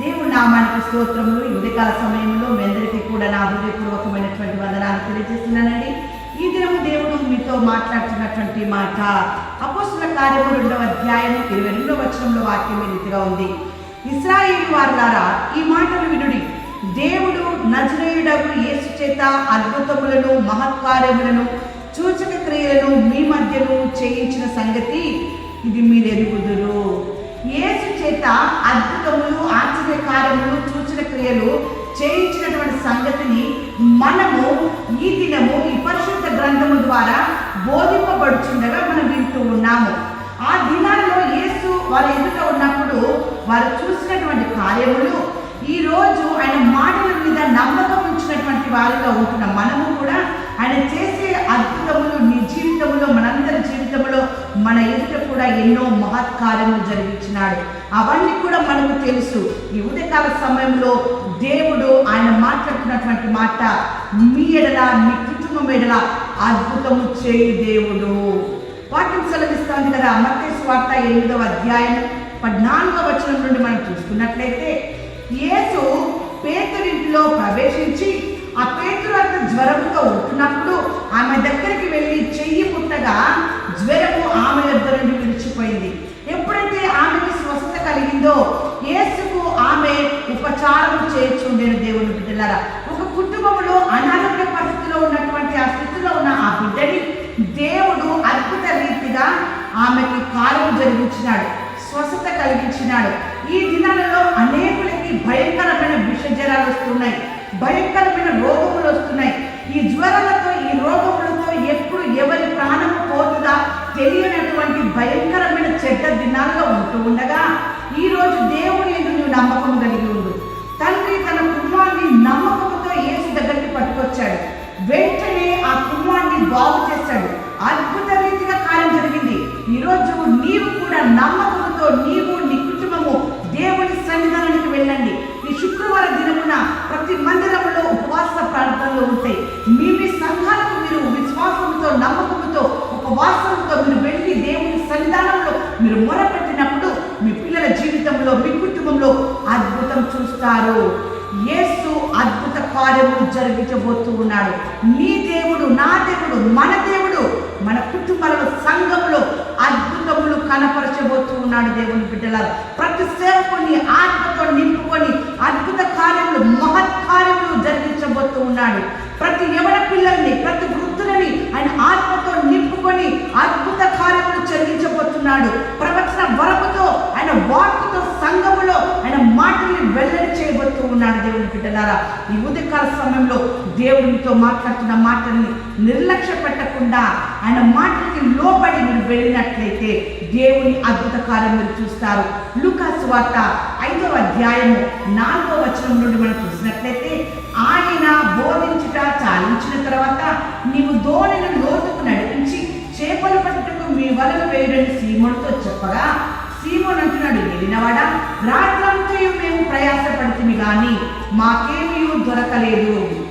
దేవుడు నామానికి స్తోత్రములు. యుద్ధకాల సమయంలో మీ అందరికీ కూడా నా హృదయపూర్వకమైనటువంటి వందనాలు తెలియజేస్తున్నానండి. ఈ దినము దేవుడు మీతో మాట్లాడుతున్నటువంటి మాట అపోస్తుల కార్యము రెండవ అధ్యాయం ఇరవై రెండవ వచనంలో వాక్యం ఈ రీతిగా ఉంది. ఇస్రాయేల్ వారులారా ఈ మాటలు వినుడి. దేవుడు నజరేయుడకు యేసు చేత అద్భుతములను మహత్కార్యములను సూచక క్రియలను మీ మధ్యను చేయించిన సంగతి ఇది మీరు ఎరుగుదురు అద్భుతములు ఆశ్చర్య కార్యములు సూచన క్రియలు చేయించినటువంటి సంగతిని మనము ఈ దినము ఈ పరిశుద్ధ గ్రంథము ద్వారా బోధింపబడుచుండగా మనం వింటూ ఉన్నాము. ఆ దినాలలో యేసు వారి ఎదుట ఉన్నప్పుడు వారు చూసినటువంటి కార్యములు ఈ రోజు ఆయన మాటల మీద నమ్మకం ఉంచినటువంటి వారిగా ఉంటున్న మనము కూడా ఆయన చేసే అద్భుతములు నీ జీవితంలో మనందరి జీవితంలో మన ఎదుట కూడా ఎన్నో మహత్కార్యములు జరిగించినాడు. అవన్నీ కూడా మనకు తెలుసు. ఈ ఉదయకాల సమయంలో దేవుడు ఆయన మాట్లాడుతున్నటువంటి మాట మీ ఎడల మీ కుటుంబం ఎడల అద్భుతము చేయి దేవుడు. వాక్యం సెలవిస్తాను కదా మత్తయి స్వార్థ ఎనిమిదవ అధ్యాయం పద్నాలుగవ వచనం నుండి మనం చూసుకున్నట్లయితే యేసు పేతురింటిలో ప్రవేశించి ఆ పేతురు అంత జ్వరముతో ఉంటున్నప్పుడు ఆమె దగ్గరికి వెళ్ళి చెయ్యి పుట్టగా జ్వరము ఆమె దగ్గర నుండి విడిచిపోయింది ఎప్పుడైతే ఆమెకి స్వస్థత సమయంలో యేసుకు ఆమె ఉపచారం చేర్చుండేను దేవుని బిడ్డలారా. ఒక కుటుంబంలో అనారోగ్య పరిస్థితిలో ఉన్నటువంటి ఆ స్థితిలో ఉన్న ఆ బిడ్డని దేవుడు అద్భుత రీతిగా ఆమెకి కార్యం జరిగించినాడు స్వస్థత కలిగించినాడు. ఈ దినాలలో అనేకులకి భయంకరమైన విషజ్వరాలు వస్తున్నాయి భయంకరమైన రోగములు వస్తున్నాయి. ఈ జ్వరాలతో ఈ రోగములతో ఎప్పుడు ఎవరి ప్రాణం పోతుందా తెలియనటువంటి భయంకరమైన చెడ్డ దినాల్లో ఉంటూ ఉండగా ఈ రోజు దేవుని ఎందు నువ్వు నమ్మకం కలిగి ఉండు. తండ్రి తన కుటుంబాన్ని నమ్మకంతో ఏసు దగ్గరికి పట్టుకొచ్చాడు. వెంటనే ఆ కుటుంబాన్ని బాగు చేశాడు. అద్భుత రీతిగా కార్యం జరిగింది. ఈరోజు నీవు కూడా నమ్మకంతో నీవు నీ కుటుంబము దేవుని సన్నిధానానికి వెళ్ళండి. ఈ శుక్రవారం దినమున ప్రతి మందిరంలో ఉపవాస ప్రార్థనలు ఉంటాయి. మీ మీ సంఘాలకు మీరు విశ్వాసంతో నమ్మకంతో ఉపవాసంతో మీరు వెళ్ళి దేవుని సన్నిధానంలో మీరు మొరపెట్టినప్పుడు మీ పిల్లల జీవితంలో మీ కుటుంబంలో అద్భుతం చూస్తారు యేసు అద్భుత కార్యములు జరిగించబోతూ ఉన్నాడు. నీ దేవుడు నా దేవుడు మన దేవుడు మన కుటుంబాలలో సంఘంలో అద్భుతములు కనపరచబోతూ ఉన్నాడు దేవుని బిడ్డలారు. ప్రతి సేవకుని ఆత్మతో నింపుకొని అద్భుత కార్యములు మహత్ కార్యములు జరిగించబోతూ ఉన్నాడు. ప్రతి యవన పిల్లల్ని ప్రతి వృద్ధులని ఆయన ఆత్మతో నింపుకొని అద్భుత కార్యములు జరిగించబోతున్నాడు. ప్రవచన వరముతో ఆయన వాక్కుతో సంఘములో ఆయన మాటల్ని వెల్లడి చేయబోతూ ఉన్నాడు దేవుని బిడ్డలారా ఈ ఉదయకాల సమయంలో దేవుడితో మాట్లాడుతున్న మాటల్ని నిర్లక్ష్య పెట్టకుండా ఆయన మాటలకి లోబడి మీరు వెళ్ళినట్లయితే దేవుని అద్భుత కార్యం మీరు చూస్తారు. లుకాస్ వార్త ఐదవ అధ్యాయము నాలుగవ వచనం నుండి మనం చూసినట్లయితే ఆయన బోధించుట చాలించిన తర్వాత నీవు దోణిని లోతుకు నడిపించి చేపలు పట్టుటకు మీ వలలు వేయడని సీమోనుతో చెప్పగా సీమోన్ అంటున్నాడు వెళ్ళినవాడా రాత్రంతో మేము ప్రయాసపడుతుంది కానీ మాకేమీ దొరకలేదు.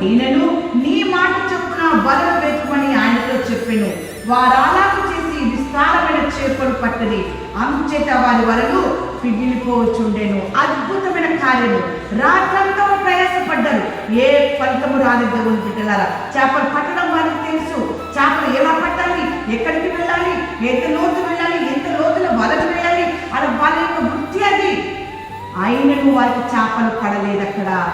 అయినను నీ మాట చొప్పున వలలు వేసుమని ఆయనతో చెప్పాను. వారు అలాగ చేసి విస్తారమైన చేపలు పట్టది అంచేత వారి వలలు పిగిలిపోవచ్చుండేను అద్భుతమైన కార్యము. రాత్రంతా ప్రయాసపడ్డారు. ఏ ఫలితము రాలేదు దేవుని బిడ్డలారా? చేపలు పట్టడం వారికి తెలుసు. చేపలు ఎలా పట్టాలి? ఎక్కడికి వెళ్ళాలి? ఎంత లోతు వెళ్ళాలి? ఎంత లోతులో వలలు అయినను వారికి చేపలు పడలేదు అక్కడ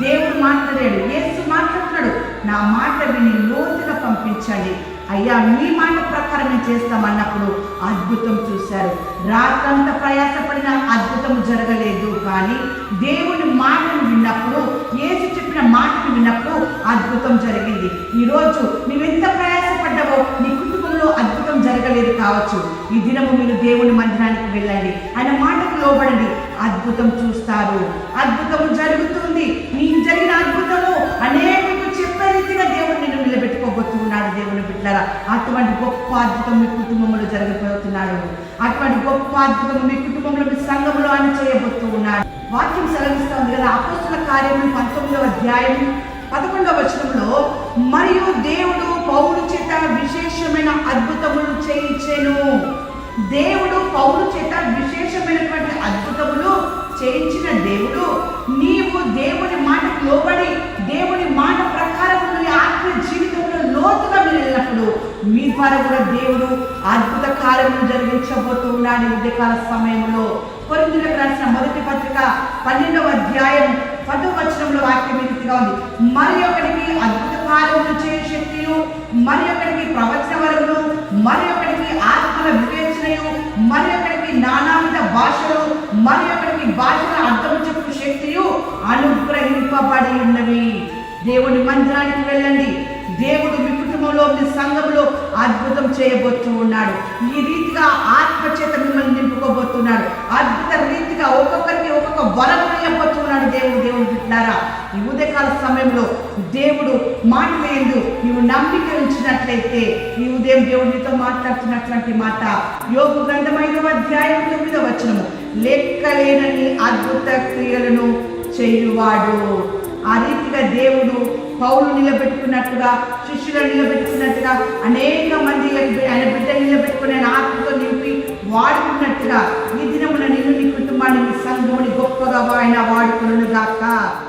దేవుడు మాట్లాడాడు యేసు మాట్లాడుతున్నాడు నా మాట విని లోతుగా పంపించండి. అయ్యా మీ మాట ప్రకారం చేస్తామన్నప్పుడు అద్భుతం చూశారు. రాత్రంతా ప్రయాసపడిన అద్భుతం జరగలేదు. కానీ దేవుని మాటను విన్నప్పుడు ఏసు చెప్పిన మాటను విన్నప్పుడు అద్భుతం జరిగింది. ఈరోజు నువ్వెంత ప్రయాసపడ్డావో నీ కుటుంబంలో అద్భుతం జరగలేదు కావచ్చు. ఈ దినము మీరు దేవుని మందిరానికి వెళ్ళండి. ఆయన మాటకు లోబడండి. అద్భుతం చూస్తారు. అద్భుతం జరుగుతుంది. నీకు జరిగిన అద్భుతము అనేకకు చెప్పే రీతిగా దేవుడు నిన్ను నిలబెట్టుకోబోతున్నాడు దేవుని బిడ్డలారా. అటువంటి గొప్ప అద్భుతం మీ కుటుంబంలో జరగబోతున్నాడు. అటువంటి గొప్ప అద్భుతం మీ కుటుంబంలో మీ సంఘంలో అని చేయబోతూ ఉన్నాడు. వాక్యం సెలవిస్తుంది కదా అపోస్తుల కార్యము పంతొమ్మిదవ అధ్యాయం పదకొండవ వచనంలో మరియు దేవుడు పౌరు చేత విశేషమైన అద్భుతములు చేయించెను. దేవుడు పౌరు చేత చేయించిన దేవుడు నీవు దేవుని మాటకు లోబడి దేవుని మాట ప్రకారం నీ ఆత్మ జీవితంలో లోతుగా మీరు వెళ్ళినప్పుడు మీ ద్వారా కూడా దేవుడు అద్భుత కార్యములు జరిగించబోతూ ఉన్నాడు ఈ ఉదయకాల సమయంలో. కొరిందులకు రాసిన మొదటి పత్రిక పన్నెండవ అధ్యాయం పదో వచనంలో వాక్యం రీతిగా ఉంది. మరి ఒకరికి అద్భుత కార్యములు చేయ శక్తియు మరి ఒకరికి ప్రవచన వరములు మరి ఒకరికి ఆత్మల వివేచనయు మరి ఒకరికి నానావిధ భాషలు మరి భాషల అర్థం చెప్పు శక్తియు అనుగ్రహింపబడి ఉన్నవి. దేవుని మందిరానికి వెళ్ళండి. దేవుడు మీ కుటుంబంలో మీ సంఘంలో అద్భుతం చేయబోతూ ఉన్నాడు. ఈ రీతిగా ఆత్మచేత మిమ్మల్ని నింపుకోబోతున్నాడు. అద్భుత రీతిగా ఒక్కొక్కరికి ఒక్కొక్క వరం ఇవ్వబోతున్నాడు దేవుడు దేవుడు బిడ్డారా ఈ ఉదయకాల సమయంలో దేవుడు మాట లేదు నీవు నమ్మిక ఉంచినట్లయితే ఈ ఉదయం దేవుడు నీతో మాట్లాడుతున్నటువంటి మాట యోగు గ్రంథమైన అధ్యాయం తొమ్మిదో వచ్చినము లెక్కలేనని అద్భుత క్రియలను చేయువాడు. ఆ రీతిగా దేవుడు పౌలు నిలబెట్టుకున్నట్టుగా శిష్యులను నిలబెట్టుకున్నట్టుగా అనేక మంది ఆయన వాడుకున్నట్టుగా ఈ దినమున